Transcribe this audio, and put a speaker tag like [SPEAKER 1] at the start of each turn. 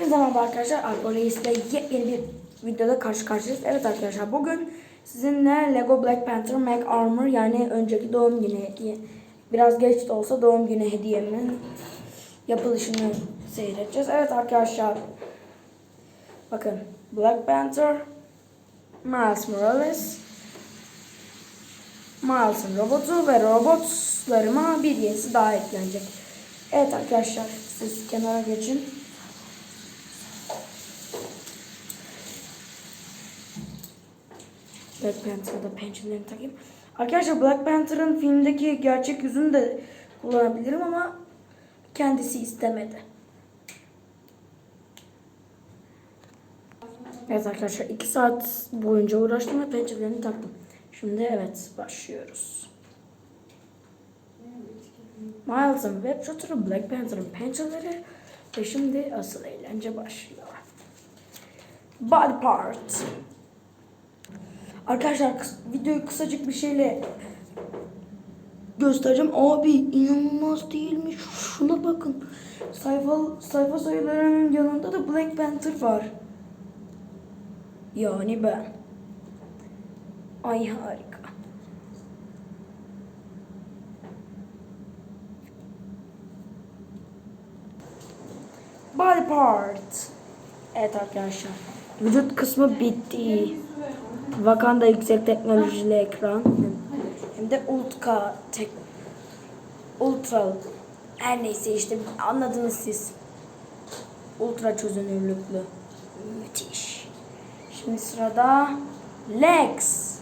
[SPEAKER 1] Hepinize merhaba arkadaşlar. Alpo Reis'le yepyeni bir videoda karşı karşıyayız. Evet arkadaşlar bugün sizinle Lego Black Panther Mac Armor yani önceki doğum günü hediye biraz geç de olsa doğum günü hediyemin yapılışını seyredeceğiz. Evet arkadaşlar bakın Black Panther Miles Morales Miles'ın robotu ve robotlarıma bir yenisi daha eklenecek. Evet arkadaşlar siz kenara geçin. Black Panther'da pençelerini takayım. Arkadaşlar Black Panther'ın filmdeki gerçek yüzünü de kullanabilirim ama kendisi istemedi. Evet arkadaşlar 2 saat boyunca uğraştım ve pençelerini taktım. Şimdi evet başlıyoruz. Miles'ın web shooter'ı Black Panther'ın pençeleri ve şimdi asıl eğlence başlıyor. Body part. Arkadaşlar kıs- videoyu kısacık bir şeyle göstereceğim. Abi inanılmaz değilmiş. Şuna bakın. Sayfa sayfa sayılarının yanında da Black Panther var. Yani ben. Ay harika. Body part. Evet arkadaşlar. Vücut kısmı bitti. Wakanda yüksek teknolojili ekran. Hem de ultra tek ultra her neyse işte anladınız siz. Ultra çözünürlüklü. Müthiş. Şimdi sırada legs.